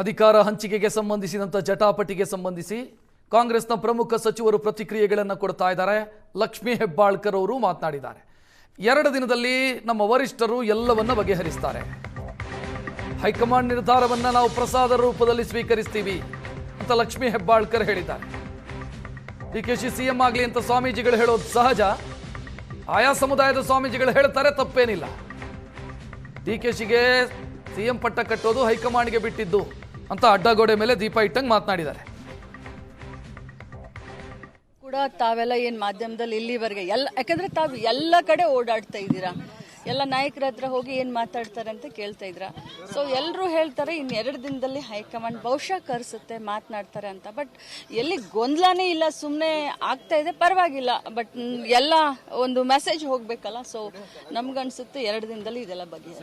ಅಧಿಕಾರ ಹಂಚಿಕೆಗೆ ಸಂಬಂಧಿಸಿದಂಥ ಜಟಾಪಟಿಗೆ ಸಂಬಂಧಿಸಿ ಕಾಂಗ್ರೆಸ್ನ ಪ್ರಮುಖ ಸಚಿವರು ಪ್ರತಿಕ್ರಿಯೆಗಳನ್ನು ಕೊಡ್ತಾ ಇದ್ದಾರೆ. ಲಕ್ಷ್ಮೀ ಹೆಬ್ಬಾಳ್ಕರ್ ಅವರು ಮಾತನಾಡಿದ್ದಾರೆ. ಎರಡು ದಿನದಲ್ಲಿ ನಮ್ಮ ವರಿಷ್ಠರು ಎಲ್ಲವನ್ನ ಬಗೆಹರಿಸ್ತಾರೆ. ಹೈಕಮಾಂಡ್ ನಿರ್ಧಾರವನ್ನ ನಾವು ಪ್ರಸಾದ ರೂಪದಲ್ಲಿ ಸ್ವೀಕರಿಸ್ತೀವಿ ಅಂತ ಲಕ್ಷ್ಮೀ ಹೆಬ್ಬಾಳ್ಕರ್ ಹೇಳಿದ್ದಾರೆ. ಡಿ ಕೆ ಶಿ ಸಿಎಂ ಆಗಲಿ ಅಂತ ಸ್ವಾಮೀಜಿಗಳು ಹೇಳೋದು ಸಹಜ. ಆಯಾ ಸಮುದಾಯದ ಸ್ವಾಮೀಜಿಗಳು ಹೇಳ್ತಾರೆ, ತಪ್ಪೇನಿಲ್ಲ. ಡಿ ಕೆ ಶಿಗೆ ಸಿಎಂ ಪಟ್ಟ ಕಟ್ಟೋದು ಹೈಕಮಾಂಡ್ಗೆ ಬಿಟ್ಟಿದ್ದು. ಅಂತ ಅಡ್ಡಗೋಡೆ ಮೇಲೆ ದೀಪ ಇಟ್ಟಂಗೆ ಮಾತನಾಡಿದ್ದಾರೆ. ಕೂಡ ತಾವೆಲ್ಲ ಏನು ಮಾಧ್ಯಮದಲ್ಲಿ ಇಲ್ಲಿವರೆಗೆ ಎಲ್ಲ ಯಾಕಂದ್ರೆ ತಾವು ಎಲ್ಲ ಕಡೆ ಓಡಾಡ್ತಾ ಇದ್ದೀರಾ? ಎಲ್ಲ ನಾಯಕರ ಹತ್ರ ಹೋಗಿ ಏನು ಮಾತಾಡ್ತಾರೆ ಅಂತ ಕೇಳ್ತಾ ಇದ್ರ? ಸೊ ಎಲ್ಲರೂ ಹೇಳ್ತಾರೆ ಇನ್ನು ಎರಡು ದಿನದಲ್ಲಿ ಹೈಕಮಾಂಡ್ ಬಹುಶಃ ಕರೆಸುತ್ತೆ, ಮಾತನಾಡ್ತಾರೆ ಅಂತ. ಬಟ್ ಎಲ್ಲಿ ಗೊಂದಲನೇ ಇಲ್ಲ ಸುಮ್ಮನೆ ಆಗ್ತಾ ಇದೆ, ಪರವಾಗಿಲ್ಲ. ಬಟ್ ಎಲ್ಲ ಒಂದು ಮೆಸೇಜ್ ಹೋಗಬೇಕಲ್ಲ ಸೊ ನಮ್ಗನ್ಸುತ್ತೆ ಎರಡು ದಿನದಲ್ಲಿ ಇದೆಲ್ಲ ಬಗ್ಗೆ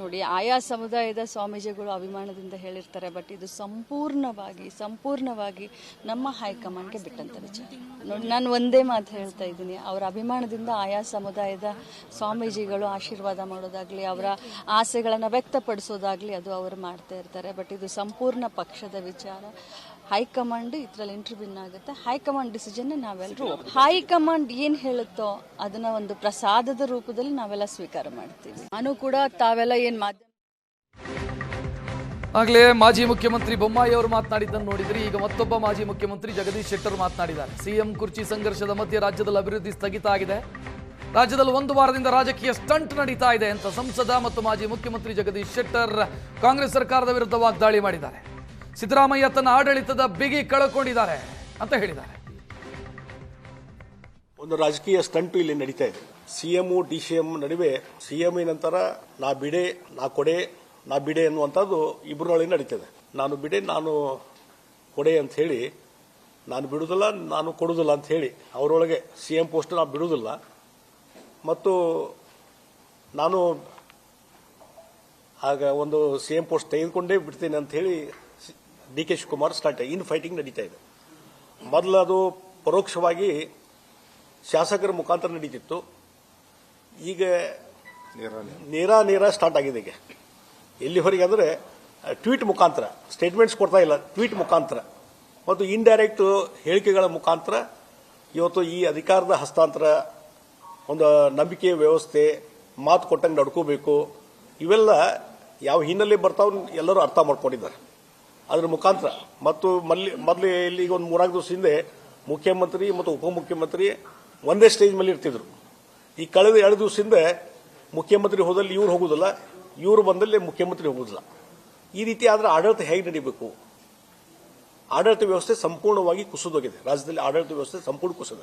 ನೋಡಿ, ಆಯಾ ಸಮುದಾಯದ ಸ್ವಾಮೀಜಿಗಳು ಅಭಿಮಾನದಿಂದ ಹೇಳಿರ್ತಾರೆ ಬಟ್ ಇದು ಸಂಪೂರ್ಣವಾಗಿ ಸಂಪೂರ್ಣವಾಗಿ ನಮ್ಮ ಹೈಕಮಾಂಡ್ಗೆ ಬಿಟ್ಟಂತ ವಿಚಾರ. ನೋಡಿ, ನಾನು ಒಂದೇ ಮಾತು ಹೇಳ್ತಾ ಇದ್ದೀನಿ. ಅವರ ಅಭಿಮಾನದಿಂದ ಆಯಾ ಸಮುದಾಯದ ಸ್ವಾಮೀಜಿಗಳು ಆಶೀರ್ವಾದ ಮಾಡೋದಾಗ್ಲಿ ಅವರ ಆಸೆಗಳನ್ನು ವ್ಯಕ್ತಪಡಿಸೋದಾಗ್ಲಿ ಅದು ಅವರು ಮಾಡ್ತಾ ಇರ್ತಾರೆ. ಬಟ್ ಇದು ಸಂಪೂರ್ಣ ಪಕ್ಷದ ವಿಚಾರ. ಹೈಕಮಾಂಡ್ ಇದರಲ್ಲಿ ಇಂಟರ್ವ್ಯೂನ್ ಆಗುತ್ತೆ. ಹೈಕಮಾಂಡ್ ಡಿಸಿಷನ್ ನಾವೆಲ್ಲರೂ ಹೈಕಮಾಂಡ್ ಏನು ಹೇಳುತ್ತೋ ಅದನ್ನ ಒಂದು ಪ್ರಸಾದದ ರೂಪದಲ್ಲಿ ನಾವೆಲ್ಲ ಸ್ವೀಕಾರ ಮಾಡ್ತೀವಿ. ನಾನು ಕೂಡ ತಾವೆಲ್ಲ ಏನು ಮಾಧ್ಯಮ ಆಗಲೇ ಮಾಜಿ ಮುಖ್ಯಮಂತ್ರಿ ಬೊಮ್ಮಾಯಿ ಅವರು ಮಾತನಾಡಿದ್ದನ್ನು ನೋಡಿದ್ರಿ. ಈಗ ಮತ್ತೊಬ್ಬ ಮಾಜಿ ಮುಖ್ಯಮಂತ್ರಿ ಜಗದೀಶ್ ಶೆಟ್ಟರ್ ಮಾತನಾಡಿದ್ದಾರೆ. ಸಿಎಂ ಕುರ್ಚಿ ಸಂಘರ್ಷದ ಮಧ್ಯೆ ರಾಜ್ಯದಲ್ಲಿ ಅಭಿವೃದ್ಧಿ ಸ್ಥಗಿತ ಆಗಿದೆ. ರಾಜ್ಯದಲ್ಲಿ ಒಂದು ವಾರದಿಂದ ರಾಜಕೀಯ ಸ್ಟಂಟ್ ನಡೀತಾ ಇದೆ ಅಂತ ಸಂಸದ ಮತ್ತು ಮಾಜಿ ಮುಖ್ಯಮಂತ್ರಿ ಜಗದೀಶ್ ಶೆಟ್ಟರ್ ಕಾಂಗ್ರೆಸ್ ಸರ್ಕಾರದ ವಿರುದ್ಧ ವಾಗ್ದಾಳಿ ಮಾಡಿದ್ದಾರೆ. ಸಿದ್ದರಾಮಯ್ಯ ತನ್ನ ಆಡಳಿತದ ಬಿಗಿ ಕಳಕೊಂಡಿದ್ದಾರೆ ಅಂತ ಹೇಳಿದ್ದಾರೆ. ಒಂದು ರಾಜಕೀಯ ಸ್ಟಂಟ್ ಇಲ್ಲಿ ನಡೀತಾ ಇದೆ. ಸಿಎಂ, ಡಿ ಸಿ ಎಂ ನಡುವೆ ಸಿಎಂ ನಂತರ ನಾ ಬಿಡೆ, ನಾ ಕೊಡೆ, ನಾ ಬಿಡೆ ಅನ್ನುವಂಥದ್ದು ಇಬ್ಬರೊಳಗೆ ನಡೀತದೆ. ನಾನು ಬಿಡೆ, ನಾನು ಕೊಡೆ ಅಂತ ಹೇಳಿ, ನಾನು ಬಿಡುವುದಿಲ್ಲ, ನಾನು ಕೊಡುವುದಿಲ್ಲ ಅಂತ ಹೇಳಿ, ಅವರೊಳಗೆ ಸಿ ಎಂ ಪೋಸ್ಟ್ ನಾವು ಬಿಡುದಿಲ್ಲ ಮತ್ತು ನಾನು ಆಗ ಒಂದು ಸಿ ಎಂ ಪೋಸ್ಟ್ ತೆಗೆದುಕೊಂಡೇ ಬಿಡ್ತೀನಿ ಅಂತ ಹೇಳಿ D K Shivakumar start in fighting ನಡೀತಾ ಇದೆ. ಮೊದಲು ಅದು ಪರೋಕ್ಷವಾಗಿ ಶಾಸಕರ ಮುಖಾಂತರ ನಡೀತಿತ್ತು. ಈಗ ನೇರ ನೇರ. ಸ್ಟಾರ್ಟ್ ಆಗಿದೆ ಈಗ. ಎಲ್ಲಿವರೆಗೆ ಅಂದರೆ ಟ್ವೀಟ್ ಮುಖಾಂತರ ಸ್ಟೇಟ್ಮೆಂಟ್ಸ್ ಕೊಡ್ತಾ ಇಲ್ಲ ಟ್ವೀಟ್ ಮುಖಾಂತರ. ಮತ್ತು ಇನ್ಡೈರೆಕ್ಟ್ ಹೇಳಿಕೆಗಳ ಮುಖಾಂತರ ಇವತ್ತು ಈ ಅಧಿಕಾರದ ಹಸ್ತಾಂತರ ಒಂದು ನಂಬಿಕೆ, ವ್ಯವಸ್ಥೆ, ಮಾತು ಕೊಟ್ಟಂಗೆ ನಡ್ಕೋಬೇಕು. ಇವೆಲ್ಲ ಯಾವ ಹಿನ್ನೆಲೆ ಬರ್ತಾವ ಎಲ್ಲರೂ ಅರ್ಥ ಮಾಡ್ಕೊಂಡಿದ್ದಾರೆ. ಅದ್ರ ಮುಖಾಂತರ ಮತ್ತು ಮಲ್ಲಿ, ಮೊದಲು ಇಲ್ಲಿ ಈಗ ಒಂದು ಮೂರಾರು ದಿವಸ ಹಿಂದೆ ಮುಖ್ಯಮಂತ್ರಿ ಮತ್ತು ಉಪಮುಖ್ಯಮಂತ್ರಿ ಒಂದೇ ಸ್ಟೇಜ್ ಮೇಲೆ ಇರ್ತಿದ್ರು. ಈ ಕಳೆದ ಎರಡು ದಿವಸದಿಂದ ಮುಖ್ಯಮಂತ್ರಿ ಹೋದಲ್ಲಿ ಇವ್ರು ಹೋಗುದಿಲ್ಲ, ಇವರು ಬಂದಲ್ಲಿ ಮುಖ್ಯಮಂತ್ರಿ ಹೋಗುದಿಲ್ಲ. ಈ ರೀತಿ ಆದ್ರೆ ಆಡಳಿತ ಹೇಗೆ ನಡೀಬೇಕು? ಆಡಳಿತ ವ್ಯವಸ್ಥೆ ಸಂಪೂರ್ಣವಾಗಿ ಕುಸಿದೋಗಿದೆ. ರಾಜ್ಯದಲ್ಲಿ ಆಡಳಿತ ವ್ಯವಸ್ಥೆ ಸಂಪೂರ್ಣ ಕುಸಿದ